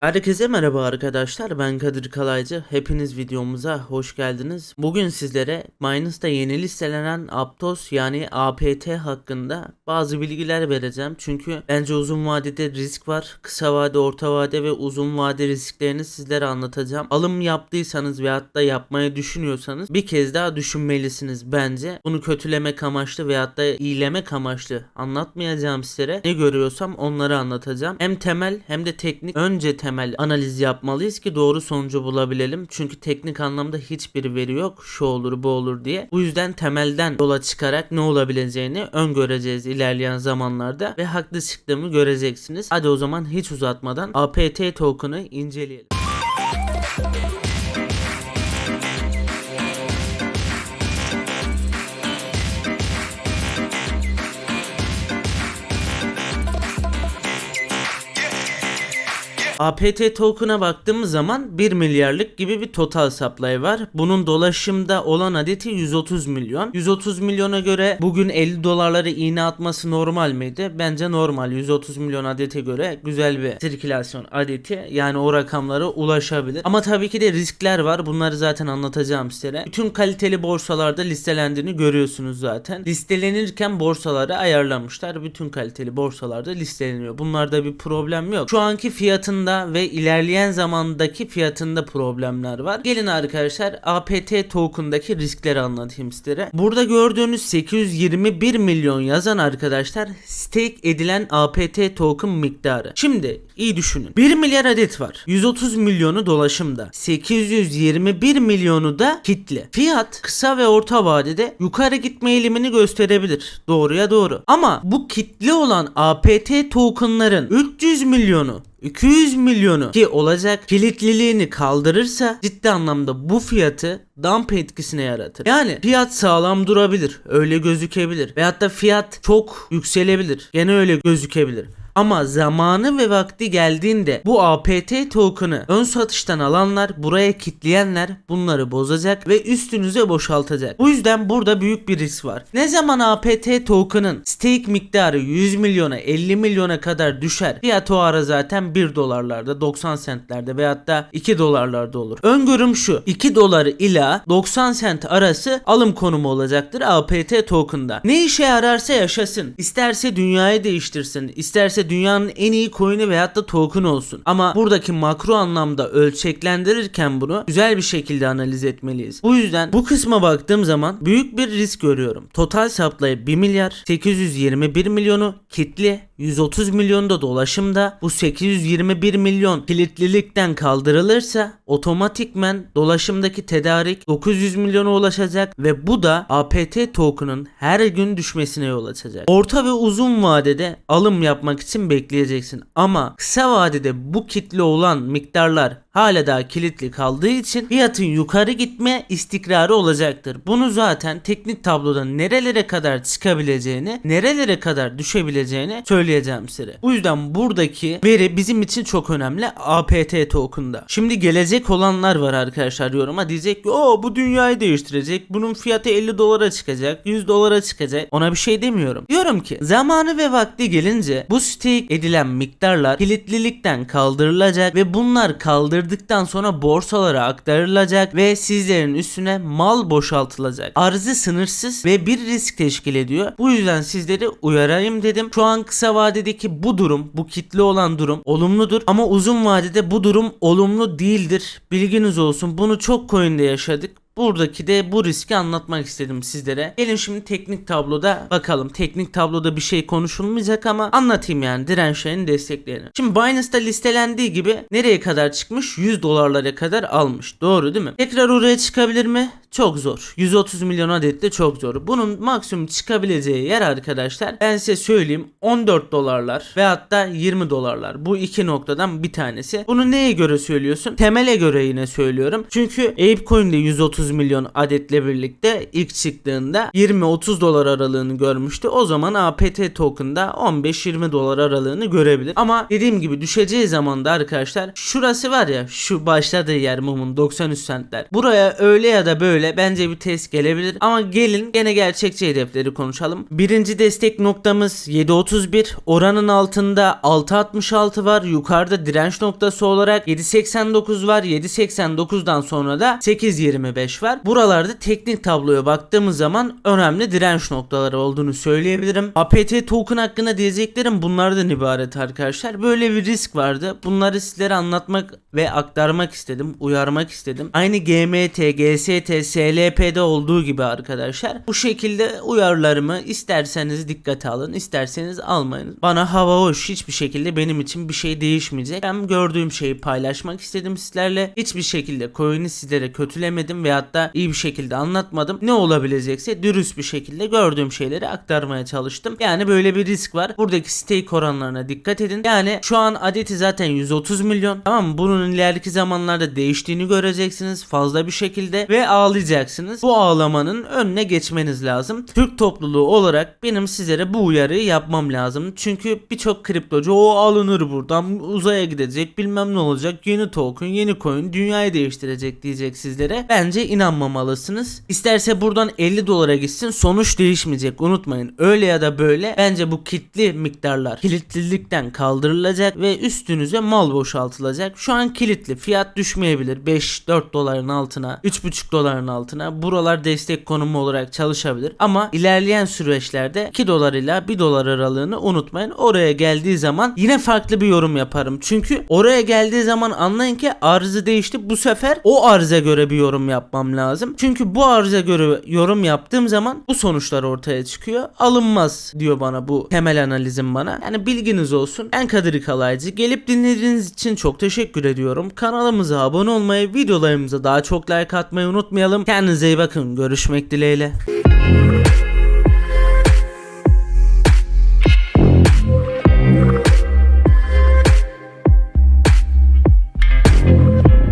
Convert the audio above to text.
Herkese merhaba arkadaşlar ben Kadir Kalaycı hepiniz videomuza hoş geldiniz. Bugün sizlere Binance'da yeni listelenen Aptos yani APT hakkında bazı bilgiler vereceğim. Çünkü bence uzun vadede risk var. Kısa vade, orta vade ve uzun vade risklerini sizlere anlatacağım. Alım yaptıysanız veyahut da yapmayı düşünüyorsanız bir kez daha düşünmelisiniz bence. Bunu kötülemek amaçlı veyahut da iyilemek amaçlı anlatmayacağım sizlere. Ne görüyorsam onları anlatacağım. Hem temel hem de teknik önce temel analiz yapmalıyız ki doğru sonucu bulabilelim. Çünkü teknik anlamda hiçbir veri yok. Şu olur bu olur diye. Bu yüzden temelden yola çıkarak ne olabileceğini öngöreceğiz ilerleyen zamanlarda ve haklı çıktığımı göreceksiniz. Hadi o zaman hiç uzatmadan APT token'ı inceleyelim. APT token'a baktığımız zaman 1 milyarlık gibi bir total supply var. Bunun dolaşımda olan adeti 130 milyon. 130 milyona göre bugün 50 dolarları iğne atması normal miydi? Bence normal. 130 milyon adete göre güzel bir sirkülasyon adeti. Yani o rakamlara ulaşabilir. Ama tabii ki de riskler var. Bunları zaten anlatacağım size. Bütün kaliteli borsalarda listelendiğini görüyorsunuz zaten. Listelenirken borsaları ayarlamışlar. Bütün kaliteli borsalarda listeleniyor. Bunlarda bir problem yok. Şu anki fiyatında ve ilerleyen zamandaki fiyatında problemler var. Gelin arkadaşlar APT token'daki riskleri anlatayım sizlere. Burada gördüğünüz 821 milyon yazan arkadaşlar stake edilen APT token miktarı. Şimdi iyi düşünün. 1 milyar adet var. 130 milyonu dolaşımda. 821 milyonu da kitle. Fiyat kısa ve orta vadede yukarı gitme eğilimini gösterebilir. Doğruya doğru. Ama bu kitle olan APT tokenların 300 milyonu 200 milyonu ki olacak kilitliliğini kaldırırsa ciddi anlamda bu fiyatı dump etkisine yaratır. Yani fiyat sağlam durabilir. Öyle gözükebilir. Veyahut da fiyat çok yükselebilir. Gene öyle gözükebilir. Ama zamanı ve vakti geldiğinde bu APT token'ı ön satıştan alanlar, buraya kitleyenler bunları bozacak ve üstünüze boşaltacak. Bu yüzden burada büyük bir risk var. Ne zaman APT token'ın stake miktarı 100 milyona 50 milyona kadar düşer. Fiyat o ara zaten 1 dolarlarda 90 centlerde veyahut da 2 dolarlarda olur. Öngörüm şu 2 dolar ila 90 cent arası alım konumu olacaktır APT token'da. Ne işe yararsa yaşasın. İsterse dünyayı değiştirsin. isterse dünyanın en iyi coin'i veyahut da token olsun. Ama buradaki makro anlamda ölçeklendirirken bunu güzel bir şekilde analiz etmeliyiz. Bu yüzden bu kısma baktığım zaman büyük bir risk görüyorum. Total supply 1 milyar 821 milyonu kitli 130 milyonu da dolaşımda bu 821 milyon kilitlilikten kaldırılırsa otomatikmen dolaşımdaki tedarik 900 milyona ulaşacak ve bu da APT token'ın her gün düşmesine yol açacak. Orta ve uzun vadede alım yapmak için bekleyeceksin. Ama kısa vadede bu kitle olan miktarlar hala daha kilitli kaldığı için fiyatın yukarı gitme istikrarı olacaktır. Bunu zaten teknik tabloda nerelere kadar çıkabileceğini, nerelere kadar düşebileceğini söyleyeceğim size. Bu yüzden buradaki veri bizim için çok önemli APT token'da. Şimdi gelecek olanlar var arkadaşlar yoruma diyecek ki o bu dünyayı değiştirecek. Bunun fiyatı 50 dolara çıkacak, 100 dolara çıkacak. Ona bir şey demiyorum. Diyorum ki zamanı ve vakti gelince bu stake edilen miktarlar kilitlilikten kaldırılacak ve bunlar kaldırdıktan sonra borsalara aktarılacak ve sizlerin üstüne mal boşaltılacak. Arzı sınırsız ve bir risk teşkil ediyor. Bu yüzden sizleri uyarayım dedim. Şu an kısa vadedeki bu durum, bu kitle olan durum olumludur ama uzun vadede bu durum olumlu değildir. Bilginiz olsun. Bunu çok coin'de yaşadık. Buradaki de bu riski anlatmak istedim sizlere. Gelin şimdi teknik tabloda bakalım. Teknik tabloda bir şey konuşulmayacak ama anlatayım yani dirençlerin desteklerini. Şimdi Binance'da listelendiği gibi nereye kadar çıkmış? 100 dolarlara kadar almış. Doğru değil mi? Tekrar oraya çıkabilir mi? Çok zor. 130 milyon adet de çok zor. Bunun maksimum çıkabileceği yer arkadaşlar ben size söyleyeyim 14 dolarlar ve hatta 20 dolarlar. Bu iki noktadan bir tanesi. Bunu neye göre söylüyorsun? Temele göre yine söylüyorum. Çünkü Apecoin'de 130 130 milyon adetle birlikte ilk çıktığında 20-30 dolar aralığını görmüştü. O zaman APT token'da 15-20 dolar aralığını görebilir. Ama dediğim gibi düşeceği zaman da arkadaşlar şurası var ya şu başladığı yer mumun 93 centler. Buraya öyle ya da böyle bence bir test gelebilir. Ama gelin gene gerçekçi hedefleri konuşalım. Birinci destek noktamız 7.31. Oranın altında 6.66 var. Yukarıda direnç noktası olarak 7.89 var. 7.89'dan sonra da 8.25 var. Buralarda teknik tabloya baktığımız zaman önemli direnç noktaları olduğunu söyleyebilirim. APT token hakkında diyeceklerim bunlardan ibaret arkadaşlar. Böyle bir risk vardı. Bunları sizlere anlatmak ve aktarmak istedim. Uyarmak istedim. Aynı GMT, GST, SLP'de olduğu gibi arkadaşlar. Bu şekilde uyarılarımı isterseniz dikkate alın, isterseniz almayın. Bana hava hoş hiçbir şekilde benim için bir şey değişmeyecek. Ben gördüğüm şeyi paylaşmak istedim sizlerle. Hiçbir şekilde coin'i sizlere kötülemedim veyahut da iyi bir şekilde anlatmadım. Ne olabilecekse dürüst bir şekilde gördüğüm şeyleri aktarmaya çalıştım. Yani böyle bir risk var. Buradaki stake oranlarına dikkat edin. Yani şu an adeti zaten 130 milyon. Tamam mı? Bunun ileriki zamanlarda değiştiğini göreceksiniz fazla bir şekilde ve ağlayacaksınız. Bu ağlamanın önüne geçmeniz lazım. Türk topluluğu olarak benim sizlere bu uyarıyı yapmam lazım. Çünkü birçok kriptocu o alınır buradan uzaya gidecek bilmem ne olacak yeni token yeni coin dünyayı değiştirecek diyecek sizlere. Bence inanmamalısınız. İsterse buradan 50 dolara gitsin sonuç değişmeyecek unutmayın. Öyle ya da böyle bence bu kilitli miktarlar kilitlilikten kaldırılacak ve üstünüze mal boşaltılacak. Şu an kilitli fiyat düşmeyebilir 5-4 doların altına 3,5 doların altına buralar destek konumu olarak çalışabilir ama ilerleyen süreçlerde 2 dolar ile 1 dolar aralığını unutmayın. Oraya geldiği zaman yine farklı bir yorum yaparım. Çünkü oraya geldiği zaman anlayın ki arzı değişti. Bu sefer o arıza göre bir yorum yapmam lazım. Çünkü bu arıza göre yorum yaptığım zaman bu sonuçlar ortaya çıkıyor. Alınmaz diyor bana bu temel analizim bana. Yani bilginiz olsun. Ben Kadir Kalaycı. Gelip dinlediğiniz için çok teşekkür ediyorum. Kanalımıza abone olmayı, videolarımıza daha çok like atmayı unutmayalım. Kendinize iyi bakın. Görüşmek dileğiyle.